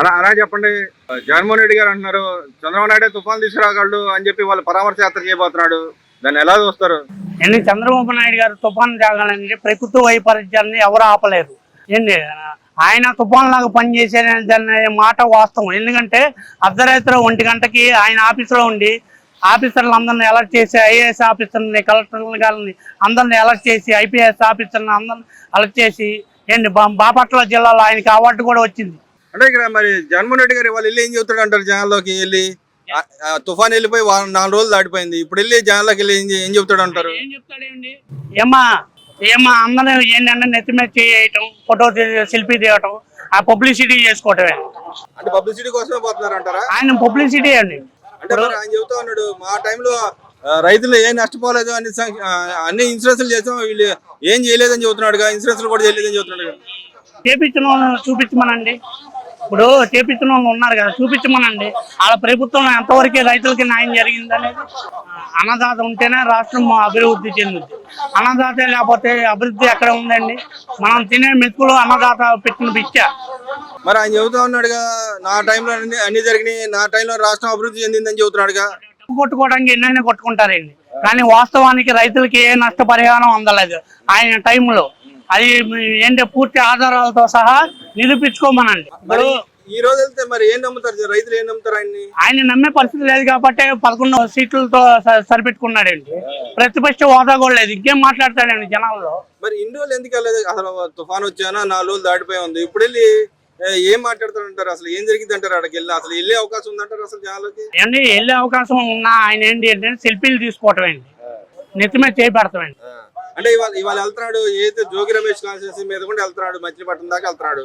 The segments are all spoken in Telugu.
అలా అలా చెప్పండి. జగన్మోహన్ రెడ్డి గారు అంటున్నారు చంద్రబాబు నాయుడు తుఫాన్ తీసుకురాగలడు అని చెప్పి వాళ్ళు పరామర్శ యాత్ర చేయబోతున్నాడు. దాన్ని ఎలా చూస్తారు? ఏంటి చంద్రబాబు నాయుడు గారు తుఫాన్ తాగాలని ప్రకృతి వైపరీత్యాన్ని ఎవరు ఆపలేరు. ఏంటి ఆయన తుఫాన్ లాగా పనిచేసేదనే మాట వాస్తవం. ఎందుకంటే అర్ధరాత్రి ఒంటి గంటకి ఆయన ఆఫీసులో ఉండి ఆఫీసర్లు అందరిని అలర్ట్ చేసి ఐఏఎస్ ఆఫీసర్ని కలెక్టర్ గారిని అందరిని అలర్ట్ చేసి ఐపీఎస్ ఆఫీసర్ని అందరిని అలర్ట్ చేసి ఏంటి బాపట్ల జిల్లాలో ఆయనకి అవార్డు కూడా వచ్చింది. అంటే ఇక్కడ మరి జగన్మోహన్ రెడ్డి గారు వాళ్ళు వెళ్ళి ఏం చెబుతాడు అంటారు జనాల్లోకి వెళ్ళి? తుఫాన్ వెళ్ళిపోయి నాలుగు రోజులు దాటిపోయింది. ఇప్పుడు వెళ్ళి జనాల్లోకి వెళ్ళి ఏం చెబుతాడు అంటారు ఏం చెప్తాడేంటి ఏమా ఏమా అందరూ ఏంటంటే నెత్తి మీద చేయటం ఫోటో సెల్ఫీ తీయటం ఆ పబ్లిసిటీ చేసుకోవటమే. అంటే పబ్లిసిటీ కోసమే పోతున్నారు అంటారా ఆయన పబ్లిసిటీ అండి. అంటే మరి ఆయన చెబుతా ఉన్నాడు మా టైంలో ఆ, రైతులు ఏం నష్టపోలేదు అన్ని సం- ఆ, అన్ని ఇన్సూరెన్స్లు చేసాం వీళ్ళు ఏం చేయలేదని చెబుతున్నాడుగా ఇన్సూరెన్స్లు కూడా చేయలేదని చెబుతున్నాడు వాళ్ళని చూపించమనండి. ఇప్పుడు చేపించిన వాళ్ళు ఉన్నారు కదా చూపించమనండి. వాళ్ళ ప్రభుత్వం ఎంతవరకు రైతులకి న్యాయం జరిగిందనేది అన్నదాత ఉంటేనే రాష్ట్రం అభివృద్ధి చెందుద్ది. అన్నదాత లేకపోతే అభివృద్ధి ఎక్కడ ఉందండి? మనం తినే మెతుకులు అన్నదాత పెట్టిన పిచ్చ మరి ఆయన చెబుతా ఉన్నాడుగా నా టైంలో అన్ని అన్ని జరిగినాయి నా టైంలో రాష్ట్రం అభివృద్ధి చెందిందని చెబుతున్నాడుగా. కొట్టుకోవడానికి ఎన్నైనా కొట్టుకుంటారండి. కానీ వాస్తవానికి రైతులకి ఏ నష్టపరిహారం అందలేదు. ఆయన టైంలో. అది ఏంటంటే పూర్తి ఆధారాలతో సహా నిరూపించుకోమనండి. మరి ఇప్పుడు ఈ రోజు వెళ్తే మరి ఏం నమ్ముతారు? రైతులు ఏం నమ్ముతారు ఆయన్ని? ఆయన నమ్మే పరిస్థితి లేదు కాబట్టి పదకొండు సీట్లతో సరిపెట్టుకున్నాడండి. ప్రతిపక్ష హోదా కూడా లేదు. ఇంకేం మాట్లాడతాడండి జనాల్లో? మరి ఇన్ని రోజులు ఎందుకు వెళ్ళలేదు? అసలు తుఫాన్ వచ్చానా? నాలుగు రోజులు దాటిపోయి ఉంది. ఇప్పుడు వెళ్ళి ఏ, ఏం మాట్లాడతారు అంటారు అసలు ఏం జరిగింది అంటారు అక్కడికి వెళ్ళి? అసలు వెళ్ళే అవకాశం ఉందంటారు అసలు జనాలకి? ఏంటి? వెళ్ళే అవకాశం ఉన్నా ఆయన ఏంటి అంటే సెల్ఫీలు తీసుకోవటం అండి. నెత్తి మీద చేయి పెడతామండి ఆ. అంటే ఇవాళ ఇవాళ వెళ్తున్నాడు ఏదైతే జోగి రమేష్ కాన్స్టిట్యూన్సీ మీద కూడా వెళ్తున్నాడు మచిలీపట్నం దాకా వెళ్తున్నాడు.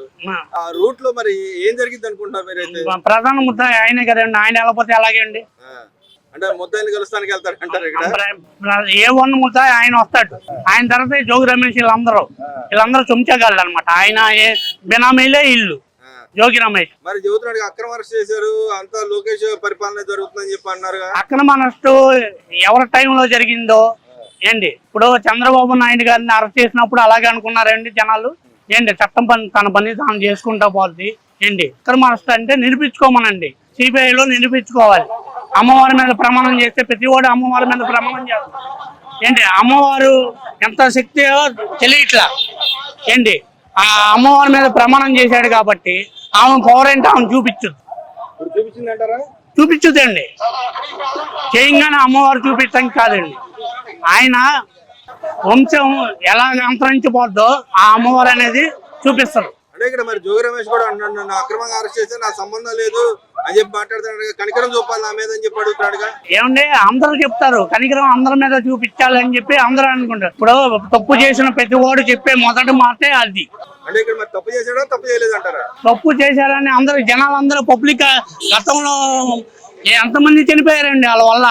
ఆ రూట్లో మరి ఏం జరిగింది అనుకుంటున్నారు మీరైతే? ప్రధాన ముద్ద ఆయనే కదండి ఆయన వెళ్ళకపోతే ఎలాగే అండి. అంటే ముద్దాయిని కలుస్తానికి అంటారు ఇక్కడ. ఏ వన్ ముద్ద ఆయన వస్తాడు. ఆయన తర్వాత జోగి రమేష్ వీళ్ళందరూ. వీళ్ళందరూ చుంచగాళ్ళు అనమాట ఆయన ఏ బినామీలే ఇల్లు. జోగి రమేష్. మరి చెబుతున్నాడు అక్రమ అరెస్ట్ చేశారు అంతా లోకేష్ పరిపాలన జరుగుతుందని చెప్పి అన్నారుగా. అక్రమ నష్టు ఎవరి టైంలో జరిగిందో ఏంటి? ఇప్పుడు చంద్రబాబు నాయుడు గారిని అరెస్ట్ చేసినప్పుడు అలాగే అనుకున్నారండి జనాలు? ఏంటి చట్టం పని తన పని తాను చేసుకుంటా పోద్ది? ఏంటి? అక్రమ అంటే నిరూపించుకోమనండి. సిబిఐలో నిరూపించుకోవాలి. అమ్మవారి మీద ప్రమాణం చేస్తే ప్రతి వాడు అమ్మవారి మీద ప్రమాణం చేస్తారు ఏంటి? అమ్మవారు ఎంత శక్తియో తెలియట్లా. ఏంటి? ఆ అమ్మవారి మీద ప్రమాణం చేశాడు కాబట్టి ఆమె పవర్ ఏంటో ఆమె చూపించదు. చూపించుదండి. చేయంగానే అమ్మవారు చూపించడం కాదండి. ఆయన వంశం ఎలా అంతరించిపోద్దో ఆ అమ్మవారు అనేది చూపిస్తారు. అంటే ఇక్కడ మరి జోగి రమేష్ కూడా అంటున్నాడు నన్ను అక్రమంగా అరెస్ట్ చేస్తే నా సంబంధం లేదు అని చెప్పి మాట్లాడుతున్నాడు. కనికరం చూపాలి నా మీద అని చెప్పి అడుగుతున్నాడుగా. ఏమండి అందరూ చెప్తారు కనికరం అందరి మీద చూపించాలని చెప్పి అందరూ అనుకుంటారు. ఇప్పుడు తప్పు చేసిన ప్రతి వాడు చెప్పే మొదటి మాటే అది. అంటే ఇక్కడ మరి తప్పు చేశాడో తప్పు చేయలేదు అంటారా తప్పు చేశారని అందరూ జనాలందరూ పబ్లిక్ గతంలో ఎంతమంది చనిపోయారండి వాళ్ళ వల్ల?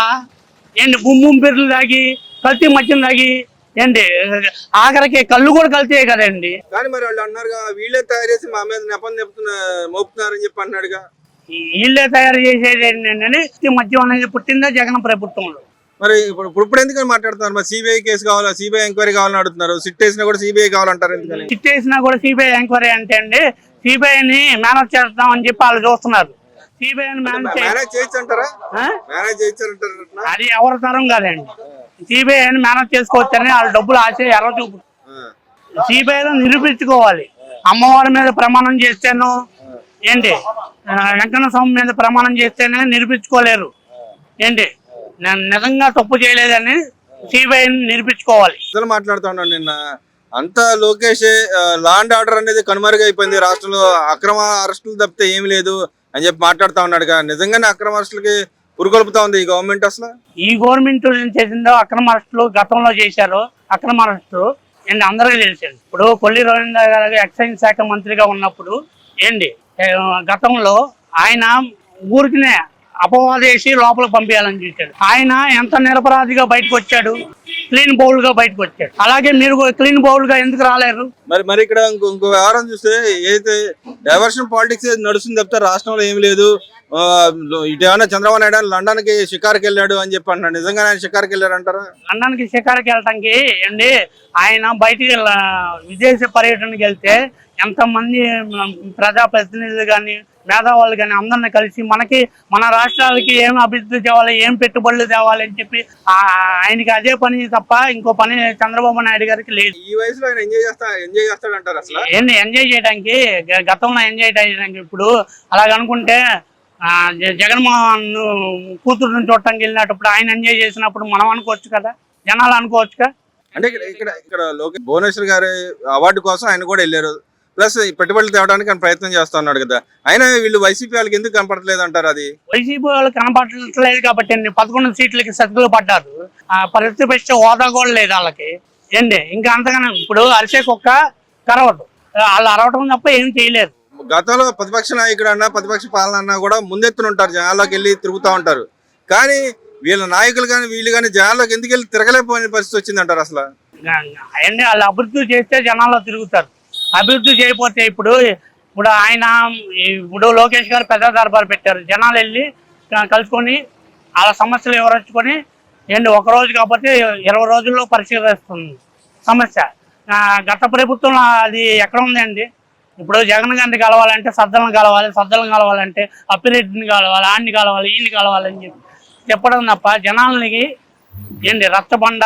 ఏంటి బుమ్ము పేర్లు తాగి కల్తీ మద్యం తాగి ఏంటి? ఆఖరికి కళ్ళు కూడా కల్తీయే కదండి. కానీ మరి వాళ్ళు అన్నారుగా వీళ్ళే తయారు చేసి మా మీద నెపం చెప్తున్నా మోపుతున్నారని చెప్పి అన్నాడుగా. వీళ్ళే తయారు చేసేది ఏంటంటే కల్తీ మద్యం అనేది పుట్టిందే జగన్ ప్రభుత్వంలో? మరి ఇప్పుడు ఇప్పుడు ఎందుకని మాట్లాడుతున్నారు? మరి సిబిఐ కేసు కావాలా? సిబిఐ ఎంక్వైరీ కావాలని అడుగుతున్నారు. సిట్ వేసినా కూడా సిబిఐ కావాలంటారు ఎందుకని? చిట్ వేసినా కూడా సిబిఐ ఎంక్వైరీ అంటే అండి సిబిఐని మేనేజ్ చేస్తాం అని చెప్పి వాళ్ళు చూస్తున్నారు. సిబిఐని మేనేజ్ చేయొచ్చు అంటారా? మేనేజ్ చేయొచ్చు అది ఎవరి తరం కాదండి. సిబిఐని మేనేజ్ చేసుకోవచ్చని వాళ్ళ డబ్బులు ఆశ ఎర్ర చూపు సిబిఐలో నిరూపించుకోవాలి. అమ్మవారి మీద ప్రమాణం చేస్తేను ఏంటి? వెంకన్న స్వామి మీద ప్రమాణం చేస్తేనే నిరూపించుకోలేరు. ఏంటి? నేను నిజంగా తప్పు చేయలేదని సిబిఐని నిరూపించుకోవాలి. అసలు నిన్న. అంతా లోకేష్ లాండ్ ఆర్డర్ అనేది కనుమరుగైపోయింది. రాష్ట్రంలో అక్రమ అరెస్టులు తప్పితే ఏమీ లేదు అని చెప్పి మాట్లాడుతా ఉన్నాడుగా నిజంగానే అక్రమ అరెస్టులకి పురుగొల్పుతా ఉంది ఈ గవర్నమెంట్ అసలు? ఈ గవర్నమెంట్ ఏం చేసిందో అక్రమ అరెస్టులు గతంలో చేశారు. అక్రమ అరెస్టు ఏంటి అందరికీ తెలిసింది. ఇప్పుడు కొల్లి రవీంద్ర గారు ఎక్సైజ్ శాఖ మంత్రిగా ఉన్నప్పుడు ఏంటి గతంలో ఆయన ఊరికినే అపవాదేసి లోపలికి పంపించాలని చూశాడు. ఆయన ఎంత నిరపరాధిగా బయటకు వచ్చాడు? క్లీన్ బౌల్గా బయటకు వచ్చాడు. అలాగే మీరు క్లీన్ బౌల్గా ఎందుకు రాలేరు? మరి మరి ఇక్కడ ఇంకో ఇంకో వ్యవహారం చూస్తే ఏదైతే డైవర్షన్ పాలిటిక్స్ నడుస్తుంది తప్పితే రాష్ట్రంలో ఏం లేదు. ఆ, ఇటు ఏమైనా చంద్రబాబు నాయుడు లండన్కి షికార్కి వెళ్ళాడు అని చెప్పి అంటున్నాడు నిజంగానే ఆయన షికార్కి అంటారా లండన్కి షికారుకి వెళ్ళటానికి ఏంటి ఆయన బయటికి విదేశీ పర్యటనకి వెళ్తే ఎంతమంది మ- ప్రజాప్రతినిధులు కానీ మేధావాళ్ళు కానీ అందరిని కలిసి మనకి మన రాష్ట్రాలకి ఏం అభివృద్ధి తేవాలి ఏం పెట్టుబడులు తేవాలి అని చెప్పి ఆయనకి అదే పని తప్ప ఇంకో పని చంద్రబాబు నాయుడు గారికి లేదు. ఈ వయసులో ఆయన ఎంజాయ్ చేస్తా ఎంజాయ్ చేస్తాడు అంటారు అసలు? ఏంటి ఎంజాయ్ చేయడానికి? గతంలో ఎంజాయ్ చేయడానికి ఇప్పుడు అలాగ అనుకుంటే ఆ, జ- జగన్మోహన్ కూతురుని చూడటానికి వెళ్ళినప్పుడు ఆయన ఎంజాయ్ చేసినప్పుడు మనం అనుకోవచ్చు కదా? జనాలు అనుకోవచ్చుగా? అంటే ఇక్కడ ఇక్కడ లోకేష్ భువనేశ్వర్ గారి అవార్డు కోసం ఆయన కూడా వెళ్ళారు. ప్లస్ పెట్టుబడులు తేవడానికి ఆయన ప్రయత్నం చేస్తా ఉన్నాడు కదా. అయినా వీళ్ళు వైసీపీ వాళ్ళకి ఎందుకు కనపడలేదు అంటారు అది? వైసీపీ వాళ్ళు కనపడట్లేదు కాబట్టి పదకొండు సీట్లకి సతుకులు పడ్డారు. ఆ ప్రతిపక్ష హోదా కూడా లేదు వాళ్ళకి. ఏంటి ఇంకా అంతగానే ఇప్పుడు అరిసే కుక్క కరవదు. వాళ్ళు అరవటం తప్ప ఏం చేయలేదు గతంలో ప్రతిపక్ష నాయకుడు అన్నా ప్రతిపక్ష పాలన అన్నా కూడా ముందెత్తున ఉంటారు జనాల్లోకి వెళ్ళి తిరుగుతూ ఉంటారు. కానీ వీళ్ళ నాయకులు కానీ వీళ్ళు కానీ జనాల్లోకి ఎందుకు వెళ్ళి తిరగలేకపోయిన పరిస్థితి వచ్చింది అంటారు అసలు అవన్నీ వాళ్ళు అభివృద్ధి చేస్తే జనాల్లో తిరుగుతారు. అభివృద్ధి చేయకపోతే ఇప్పుడు ఇప్పుడు ఆయన ఇప్పుడు లోకేష్ గారు పెద్ద దర్బారు పెట్టారు. జనాలు వెళ్ళి కలుసుకొని వాళ్ళ సమస్యలు వివరించుకొని ఏంటి ఒక రోజు కాకపోతే ఇరవై రోజుల్లో పరిశీలిస్తుంది సమస్య. గత ప్రభుత్వం అది ఎక్కడ ఉందండి? ఇప్పుడు జగన్ గారిని కలవాలంటే సజ్జలను కలవాలి సజ్జలను కలవాలంటే అప్పిరెడ్డిని కలవాలి ఆడిని కలవాలి ఈయన్ని కలవాలి అని చెప్పి చెప్పడం తప్ప జనాలకి ఏంటి రచ్చబండ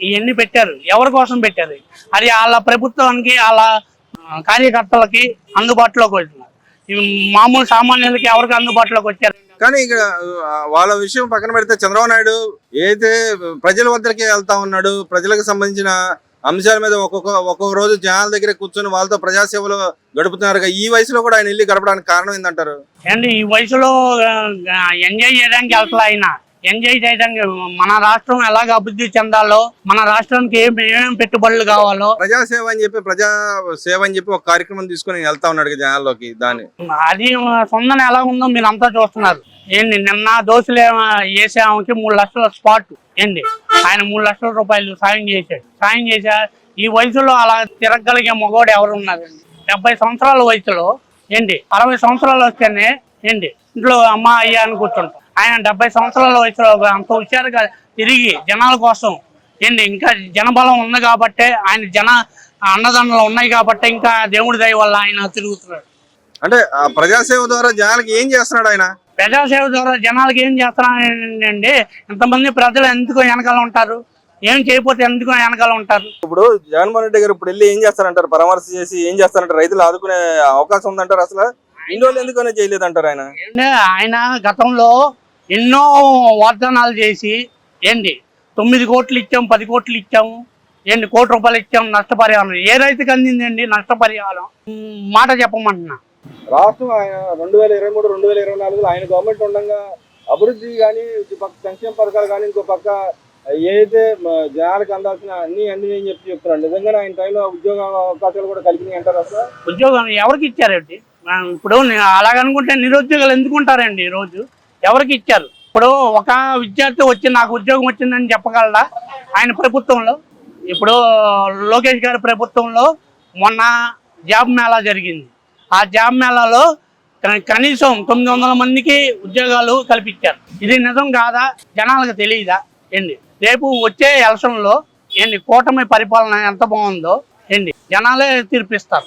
ఇవన్నీ పెట్టారు. ఎవరి కోసం పెట్టారు? అది వాళ్ళ ప్రభుత్వానికి వాళ్ళ కార్యకర్తలకి అందుబాటులోకి వెళ్తున్నారు మామూలు సామాన్యులకి ఎవరికి అందుబాటులోకి వచ్చారు? కానీ ఇక్కడ వాళ్ళ విషయం పక్కన పెడితే చంద్రబాబు నాయుడు ఏదైతే ప్రజల వద్దరికి వెళ్తా ఉన్నాడు ప్రజలకు సంబంధించిన అంశాల మీద ఒక్కొక్క ఒక్కొక్క రోజు జనాల దగ్గర కూర్చొని వాళ్ళతో ప్రజాసేవలో గడుపుతున్నారు. ఈ వయసులో కూడా ఆయన వెళ్ళి గడపడానికి కారణం ఏంటంటారు ఏంటి ఈ వయసులో ఎంజాయ్ చేయడానికి వెళ్తా ఆయన. ఎంజాయ్ చేయడానికి మన రాష్ట్రం ఎలాగ అభివృద్ధి చెందాలో మన రాష్ట్రానికి ఏం ఏమేం పెట్టుబడులు కావాలో. ప్రజాసేవ అని చెప్పి ప్రజా సేవ అని చెప్పి ఒక కార్యక్రమం తీసుకొని వెళ్తా ఉన్నాడు జనాల్లోకి దాన్ని. అది సొందన ఎలా ఉందో మీరు అంతా చూస్తున్నారు. ఏంటి నిన్న దోశలు వేసే ఆమెకి మూడు లక్షల స్పాట్ ఏంటి ఆయన మూడు లక్షల రూపాయలు సాయం చేశాడు. సాయం చేశా ఈ వయసులో అలా తిరగలిగే మగవాడు ఎవరు ఉన్నారండి డెబ్బై సంవత్సరాల వయసులో ఏంటి అరవై సంవత్సరాలు వస్తేనే ఏంటి ఇంట్లో అమ్మ అయ్యా అని కూర్చుంటాం. ఆయన డెబ్బై సంవత్సరాల వయసులో అంత హుషారుగా తిరిగి జనాల కోసం ఏంటి ఇంకా జనబలం ఉంది కాబట్టే ఆయన జన అన్నదండలు ఉన్నాయి కాబట్టి ఇంకా దేవుడి దయ వల్ల ఆయన తిరుగుతున్నాడు. అంటే ఆ ప్రజాసేవ ద్వారా జనాలకి ఏం చేస్తున్నాడు ఆయన? ప్రజాసేవ ద్వారా జనాలకి ఏం చేస్తున్నారండి ఇంతమంది ప్రజలు ఎందుకు వెనకాల ఉంటారు? ఏం చేయకపోతే ఎందుకు వెనకాల ఉంటారు? ఇప్పుడు జగన్మోహన్ రెడ్డి గారు ఇప్పుడు వెళ్ళి ఏం చేస్తారంటారు? పరామర్శ చేసి ఏం చేస్తారంటారు? రైతులు ఆదుకునే అవకాశం ఉందంటారు అసలు? ఇన్ని రోజులు ఎందుకనే చేయలేదంటారు ఆయన? ఆయన గతంలో ఎన్నో వాగ్దానాలు చేసి ఏంటి? తొమ్మిది కోట్లు ఇచ్చాం పది కోట్లు ఇచ్చాము ఏంటి? కోటి రూపాయలు ఇచ్చాం నష్టపరిహారం. ఏ రైతుకి అందిందండి నష్టపరిహారం. మాట చెప్పమంటున్నా. రాష్ట్రం ఆయన రెండు వేల ఇరవై మూడు రెండు వేల ఇరవై నాలుగులో ఆయన గవర్నమెంట్ ఉండగా అభివృద్ధి కానీ పక్క సంక్షేమ పథకాలు కానీ ఇంకో పక్క ఏదైతే జనాలకు అందాల్సిన అన్ని అన్ని అని చెప్పి చెప్తున్నాడు నిజంగానే ఆయన టైంలో ఉద్యోగ అవకాశాలు కూడా కలిగినాయి అంటారు అసలు ఉద్యోగం ఎవరికి ఇచ్చారండి ఇప్పుడు అలాగనుకుంటే నిరుద్యోగాలు ఎందుకుంటారండి రోజు? ఎవరికి ఇచ్చారు? ఇప్పుడు ఒక విద్యార్థి వచ్చి నాకు ఉద్యోగం వచ్చిందని చెప్పగలరా ఆయన ప్రభుత్వంలో? ఇప్పుడు లోకేష్ గారి ప్రభుత్వంలో మొన్న జాబ్ మేళా జరిగింది. ఆ జాబ్ మేళాలో కనీసం తొమ్మిది వందల మందికి ఉద్యోగాలు కల్పించారు. ఇది నిజం కాదా? జనాలకు తెలియదా ఏంటి రేపు వచ్చే ఎలక్షన్లో ఏంటి కూటమి పరిపాలన ఎంత బాగుందో ఏంటి జనాలే తీర్పిస్తారు.